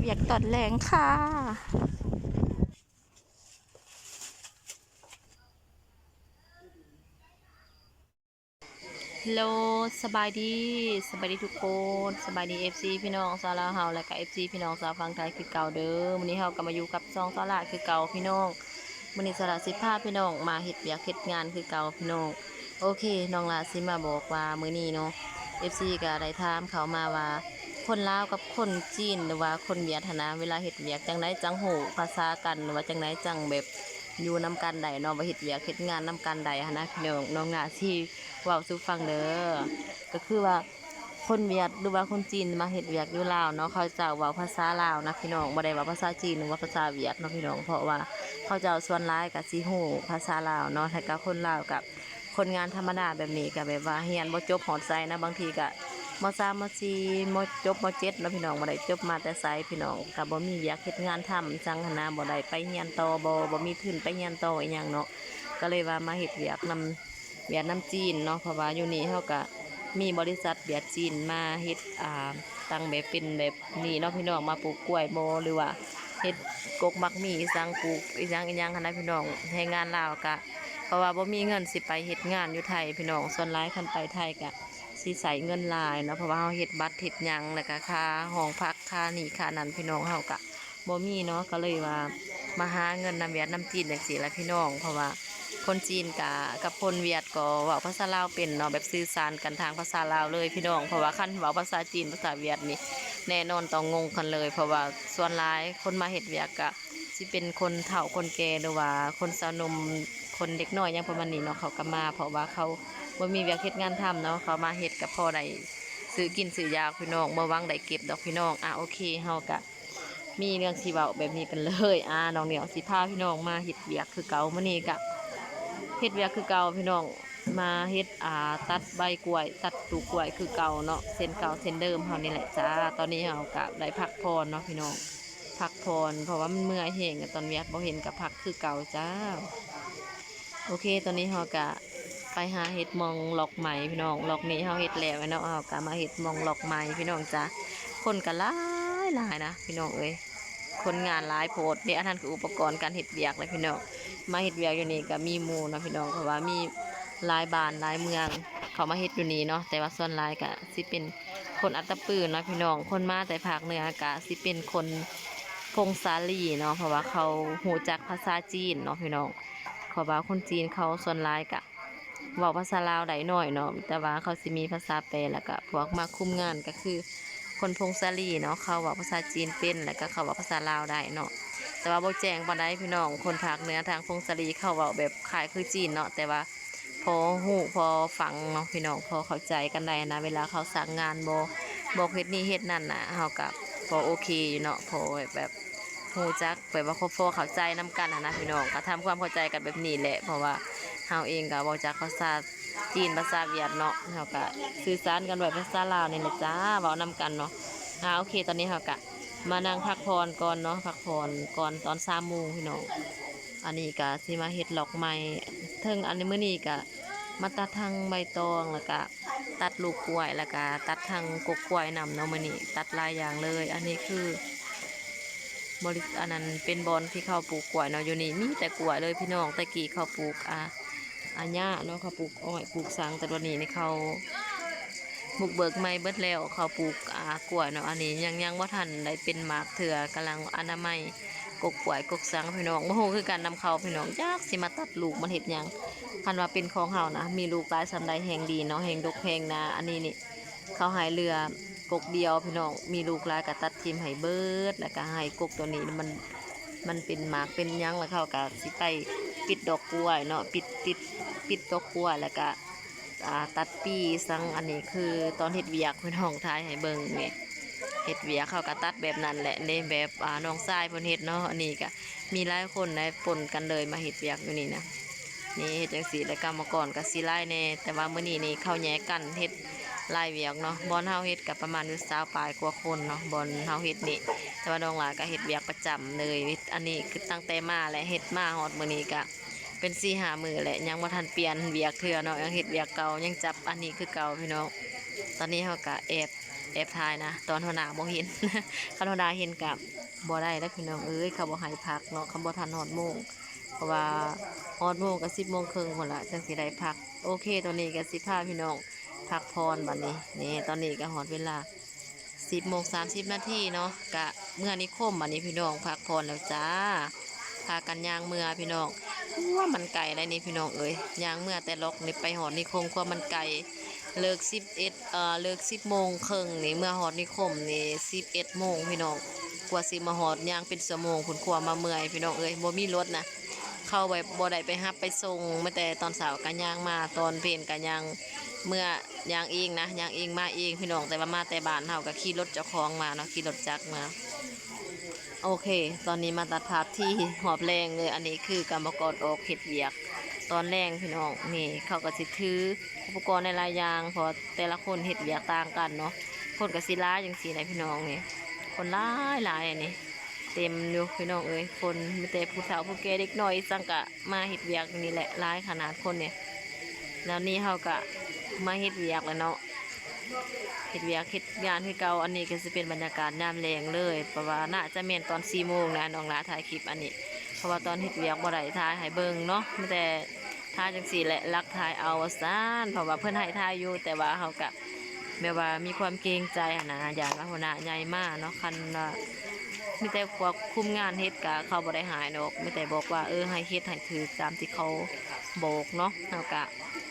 เวียกตอนแรงค่ะ ฮัลโหลสบายดีสบายดีทุกคนสบายดี FC พี่น้องสาลาเฮาและก็ FC พี่น้องสาฟังไทยคือเก่าเด้อมื้อนี้เฮาก็มาอยู่กับซองสาลาคือเก่าพี่น้องมื้อนี้สาลาสิพาพี่น้องมาเฮ็ดเวียกเฮ็ดงานคือเก่าพี่น้องโอเคน้องลาสิมาบอกว่ามื้อนี้เนาะ FC ก็ได้ถามเขามาว่า คนลาวกับคนจีนหรือว่าคนเวียดนะเวลาเฮ็ดเวียกจังไดจังโหภาษากันหรือว่าจังไดจังแบบอยู่นํกันใดเนาะว่าเฮ็ดเวียกเฮ็ดงานนํกันใดหันนะพี่น้องน้องหน้าที่เว้าสู่ฟังเด้อก็คือว่าคนเวียดหรือว่าคนจีนมาเฮ็ดเวียกอยู่ลาวเนาะเขาจ้าเว้าภาษาลาวนะพี่น้องบ่ได้ว้าภาษาจีนหรือว่าภาษาเวียดเนาะพี่น้องเพราะว่าเขาจ้าส่วนหลายก็สิฮู้ภาษาลาวเนาะแต่ก็คนลาวกับคนงานธรรมดาแบบนี้ก็แบบว่าเรียนบ่จบหอดไสนะบางทีก็ มสามมสี่มจบมเจ็ดแล้วพี่น้องบ่ได้จบมาแต่ไสพี่น้องก็บ่มีอยากเฮ็ดงานทำจังหนนะบ่ได้ไปเรียนต่อบ่บ่มีทุนไปเรียนต่ออีหยังเนาะก็เลยว่ามาเฮ็ดเวียกนำเวียดนาจีนเนาะเพราะว่าอยู่นี่เฮาก็มีบริษัทเวียดจีนมาเฮ็ดอ่าตั้งแบบเป็นแบบนี้เนาะพี่น้องมาปลูกกล้วยบ่หรือว่าเฮ็ดกกมักมีสังปลูกอีหยังอีหยังหันนะพี่น้องให้งานลาวก็เพราะว่าบ่มีเงินสิไปเฮ็ดงานอยู่ไทยพี่น้องส่วนหลายคันไปไทยก็ สิใส่เงินลายเนาะเพราะว่าเฮาเฮ็ดบัตรเฮ็ดหยังแล้วก็ค่าห้องพักค่านี่ค่านั้นพี่น้องเฮาก็บ่มีเนาะก็เลยว่ามาหาเงินนำเวียดนาจีนจังซี่ละพี่น้อง เพราะว่าคนจีนกะกับคนเวียดก็เว้าภาษาลาวเป็นเนาะแบบสื่อสารกันทางภาษาลาวเลยพี่น้องเพราะว่าคันเว้าภาษาจีนภาษาเวียดนี่แน่นอนต้องงงกันเลย เพราะว่าส่วนหลายคนมาเฮ็ดเวียกกะสิเป็นคนเฒ่าคนแก่หรือว่าคนสาวหนม คนเด็กน้อยยังประมาณนี้เนาะเขาก็มา เพราะว่าเขาบ่มีเวียกเฮ็ดงานทำเนาะเขามาเฮ็ดกับพ่อได้ซื้อกินซื้อยาพี่น้องบ่วังได้เก็บดอกพี่น้องอะโอเคเฮาก็มีเรื่องสิเว้าแบบนี้กันเลยอ่าน้องเหนียวสิพาพี่น้องมาเฮ็ดเวียกคือเก่ามื้อนี้ก็เฮ็ดเวียกคือเก่าพี่น้องมาเฮ็ดอ่าตัดใบกล้วย ตัดปลูกกล้วยคือเก่าเนาะเส้นเก่าเส้นเดิมเฮานี่แหละจ้าตอนนี้เฮาก็ได้พักผ่อนเนาะพี่น้องพักผ่อนเพราะว่ามันเมื่อยแห้งตอนเวียกบ่เห็นก็พักคือเก่าจ้า โอเค ตอนนี้เฮาก็ไปหาเห็ดมองหลอกไหมพี่น้องหลอกนี้เฮาเห็ดแล้วเนาะเฮาก็มาเห็ดมองหลอกไหมพี่น้องจ้ะคนก็หลายหลายนะพี่น้องเอ้ยคนงานหลายโพดเนี่ยอันนั้นคืออุปกรณ์การเห็ดเวียกเลยพี่น้องมาเห็ดเวียกอยู่นี่ก็มีหมู่นะพี่น้องเพราะว่ามีหลายบ้านหลายเมือง เขามาเฮ็ดอยู่นี่เนาะแต่ว่าส่วนหลายก็สิเป็นคนอัตตปืนนะพี่น้องคนมาแต่ภาคเหนือก็สิเป็นคนพงศาลีเนาะเพราะว่าเขาหูจักภาษาจีนเนาะพี่น้อง ขอว่าคนจีนเขาส่วนหลายกะเว้าภาษาลาวได้หน่อยเนาะแต่ว่าเขาสิมีภาษาแปลแล้วก็พวกมาคุมงานก็คือ คนพงศาลีเนาะเขาเว้าภาษาจีนเป็นแล้วก็เขาเว้าภาษาลาวได้เนาะแต่ว่าโบแจงปานใดพี่น้องคนภาคเหนือทางพงศาลีเขาเว้าแบบคล้ายคือจีนเนาะแต่ว่าพอฮู้พอฟังเนาะพี่น้องพอเข้าใจกันได้นะ เวลาเขาสั่งงานโบบอกเฮ็ดนี่เฮ็ดนั่นนะเฮาก็พอโอเคอยู่เนาะพอแบบ ฮู้จักแบบว่าครอบครัวเข้าใจนํกันนะนะพี่น้องก็ทำความเข้าใจกันแบบนี้แหละ เพราะว่าเฮาเองก็บ่จักภาษาจีนภาษาเวียดเนาะเฮาก็สื่อสารกันด้วยภาษาลาวนี่แหละจ้าเว้านํกันเนาะอ่าโอเค ตอนนี้เฮาก็มานั่งพักผ่อนก่อนเนาะพักผ่อนก่อนตอน3โมงพี่น้องอันนี้ก็สิมาเฮ็ดหลอกไม้เทิงอันนี้มื้อนี้ก็มาตัดทางใบตองแล้วก็ตัดลูกกล้วยแล้วก็ตัดทางกกกล้วยนำเนาะมื้อนี้ตัดหลายอย่างเลย อันนี้คือ บริอันนั้นเป็นบอนที่เขาปลูกกล้วยเนาะอยู่นี่มีแต่กล้วยเลยพี่น้องแต่กี้เขาปลูกอาอัญาเนาะเขาปลูกอ้อยปลูกสังแต่วันนี้นี่เขาบุกเบิกไม่เบิดแล้วเขาปลูกอากล้วยเนาะอันนี้ยังยังว่าทันได้เป็นหมากเถื่อกำลังอนามัยกกกล้วยกกสังพี่น้องโมโหคือการนำเขาพี่น้องยากสิมาตัดลูกมันเห็ดยังพันว่าเป็นของเฮานะมีลูกหลายสันใดแห่งดีเนาะแห่งดกแห่งนาอันนี้นี่เขาหายเรือ กกเดียวพี่น้องมีลูกลายก็ตัดทิมให้เบิดแล้วก็ให้กกตัวนี้มันมันเป็นหมากเป็นยังแล้วเขาก็สิไปปิดดอกกล้วยเนาะปิดปิดปิดดอกกล้วยแล้วก็ตัดปีสังอันนี้คือตอนเฮ็ดเวียกพี่น้องทายให้เบิ่งนี่ยเฮ็ดเวียกเข้าก็ตัดแบบนั้นแหละในแบบน้องทรายพนเฮ็ดเนาะอันนี้ก็มีหลายคนได้ปนกันเลยมาเฮ็ดเวียกอยู่นี่นะนี่เฮ็ดจังซี่แล้วกรรมกรก็สิไล่แน่แต่ว่าเมื้อนี้นี่เข้าแยกกันเฮ็ด ลายเวียกเนาะบอลเฮาเฮ็ดกับประมาณอยู่สาวปลายกว่าคนเนาะบอลเฮาเฮ็ดนี่แต่ว่าน้องหลาก็เฮ็ดเวียกประจำเลยอันนี้คือตั้งแต่มาและเฮ็ดมาฮอดมื้อนี้ก็เป็น4 5มื้อแหละยังบ่ทันเปลี่ยนเวียกเทื่อเนาะยังเฮ็ดเวียกเก่ายังจับอันนี้คือเก่าพี่น้องตอนนี้เฮาก็แอบแอบถ่ายนะ ตอนหัวหน้าบ่เห็นคันหัวหน้าเห็นกับบ่ได้แล้วพี่น้องเอ้ยเขาบ่ให้พักเนาะคำบ่ทันฮอดโมงเพราะว่าฮอดโมงก็10โมงครึ่งพุ่นละจังสิได้พัก โอเคตอนนี้ก็สิพาพี่น้อง พักพรบัดนี้นี่ตอนนี้ก็ฮอดเวลา10โมง30นาทีเนาะกะเมื่อนิคมบัดนี้พี่น้องพักพรแล้วจ้าพากันยางเมื่อพี่น้องว่ามันไก่ได้นี่พี่น้องเอ้ยยางเมื่อแต่ล็อกนี่ไปหอดนิคมกว่ามันไก่เลิกสิบเอ็ดเอ่อเลิกสิบโมงครึ่งนี่เมื่อหอดนิคมนี่สิบเอ็ดโมงพี่น้องกว่าสิมาหอดยางเป็นชั่วโมงคุณครัวมาเมื่อยพี่น้องเอ้ยบ่มีรถนะเข้าไปบ่ได้ไปฮับไปส่งมาแต่ตอนสาร์กันยางมาตอนเพลนกันยาง เมื่อยางเองนะยางเองมาเองพี่น้องแต่ว่ามาแต่บ้านเฮาก็ขี่รถเจ้าของมาเนาะขี่รถจักรมาโอเค ตอนนี้มาตัดภาพที่หอบแรงเลย อันนี้คือกรรมกรออกเห็ดเวียก ตอนแรงพี่น้องนี่เขาก็สิถืออุปกรณ์ในลายยางพอแต่ละคนเห็ดเวียกต่างกันเนาะคนกับศิลาอย่างสีไหนพี่น้องนี่คนหลายหลายอันนี้เต็มอยู่พี่น้องเอ้ยคนมีแต่ผู้สาวผู้แก่เด็กน้อยสังกะมาเห็ดเวียกนี่แหละหลายขนาดคนเนี่ยแล้วนี่เขาก็ มาเห็ดเวียกแล้วเนาะเฮ็ดเวียกเฮ็ดงานคือเก่าอันนี้ก็สิเป็นบรรยากาศยามแรงเลยเพราะว่าน่าจะแม่นตอน4โมงนะน้องหลาถ่ายคลิปอันนี้ เพราะว่าตอนเฮ็ดเวียกบ่ได้ถ่ายให้เบิ่งเนาะมีแต่ถ่ายจังซี่แหละลักถ่ายเอาซ่านเพราะว่าเพิ่นให้ถ่ายอยู่แต่ว่าเฮาก็แบบว่ามีความเกรงใจนะอยากว่าหัวหน้าใหญ่มากเนาะคันว่ามีแต่พวกคุมงานเฮ็ดก็เขาบ่ได้หายดอกมีแต่บอกว่าเออให้เฮ็ดให้ถือตามที่เขาบอกเนาะเฮาก็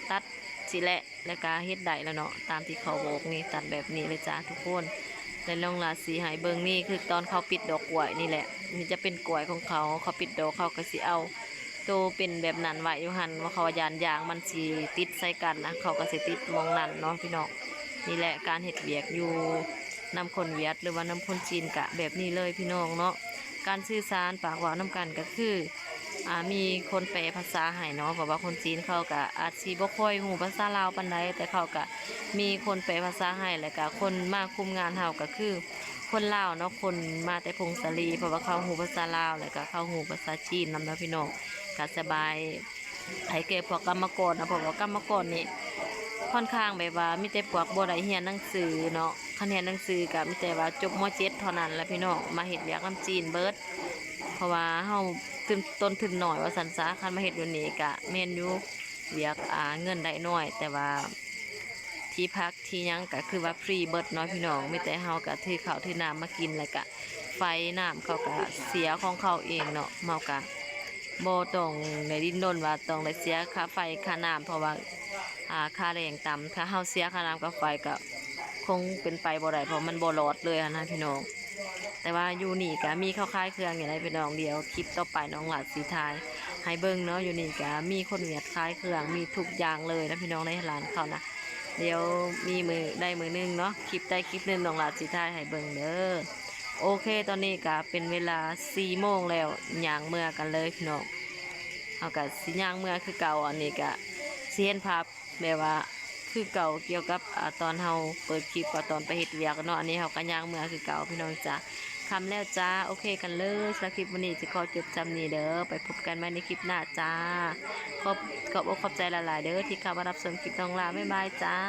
ตัด สิแหละแล้วก็เฮ็ดได้แล้วเนาะตามที่เขาบอกนี่ตัดแบบนี้เลยจ้าทุกคนและลองลาสีหายเบิงนี่คือตอนเขาปิดดอกกล้วยนี่แหละนี่จะเป็นกล้วยของเขาเขาปิดดอกเขาก็สิเอาโตเป็นแบบนั้นไว้อยู่หันว่าเขายานยางมันสิติดใส่กันนะเขาก็สิติดมองนั่นเนาะพี่น้องนี่แหละการเฮ็ดเวียกอยู่นำคนเวียดหรือว่านำคนจีนกะแบบนี้เลยพี่น้องเนาะการสื่อสารปากเว่าน้ากันก็คือ อ่ามีคนแปลภาษาให้เนาะเพราะว่าคนจีนเขาก็อาจสิบ่ค่อยหูภาษาลาวปานใดแต่เขาก็มีคนแปลภาษาให้แล้วก็คนมาคุมงานเฮาก็คือคนลาวเนาะคนมาแต่พงศลีเพราะว่าเขาหูภาษาลาวแล้วก็เขาหูภาษาจีนนำเนาะพี่น้องก็สบายให้แก่พวกกรรมกรนะเพราะว่ากรรมกรนี่ค่อนข้างแบบว่ามีแต่พวกบ่ได้เรียนหนังสือเนาะคะแนนหนังสือก็มีแต่ว่าจบม .7 เท่านั้นแหละพี่น้องมาเฮ็ดเวียกนํจีนเบิด เพราะว่าเฮา ต้นต้นทุนหน่อยว่าสันซาคันมาเฮ็ดอยู่นี่กะแม่นอยู่เวียกอ่าเงินได้น้อย แต่ว่าที่พักที่ยังก็คือว่าฟรีเบิดน้อยพี่น้องไมีแต่เฮาก็ถือข้าวถือน้ำมากินแล้วก็ไฟน้ำเขาก็เสียของเขาเองเนาะเมากะโบต้องได้ดิ้นนว่าต้องได้เสียค่าไฟค่าน้ำเพราะว่าอ่าค่าแรงต่ำถ้าเฮาเสียค่าน้ำกับไฟก็คงเป็นไปบ่ได้เพราะมันบ่รอดเลยนะพี่น้อง แต่ว่าอยู่นี่ก็มีข้าวคล้ายเครื่องอย่างไรเป็นน้องเดียวคลิปต่อไปน้องหลาดสีทายให้เบิ้งเนาะอยู่นี่ก็มีคนเวียดคล้ายเครื่องมีทุกอย่างเลยนะพี่น้องในร้านเขานะเดี๋ยวมีมือได้มือหนึงเนาะคลิปได้คลิปนึงน้องหลาดสีทายให้เบิ้งเด้อโอเคตอนนี้ก็เป็นเวลาสี่โมงแล้วย่างเมื่อกันเลยพี่น้องเอากับสิย่างเมื่อคือเก่าอันนี้ก็เสียนภาพแบบว่า คือเก่าเกี่ยวกับอตอนเฮาเปิดคลิปกับตอนไปเฮ็ดเวียกเนาะอันนี้เฮาก็ย่างเมื่อคือเก่าพี่น้องจ้าคำแล้วจ้าโอเคกันเลยสำหรับคลิปวันนี้จะขอจบจำนี้เด้อไปพบกันใหม่ในคลิปหน้าจ้าขอบขอบอกขอบใจหลายๆเด้อที่เข้ามารับชมคลิปน้องลาบ๊ายบายจ้า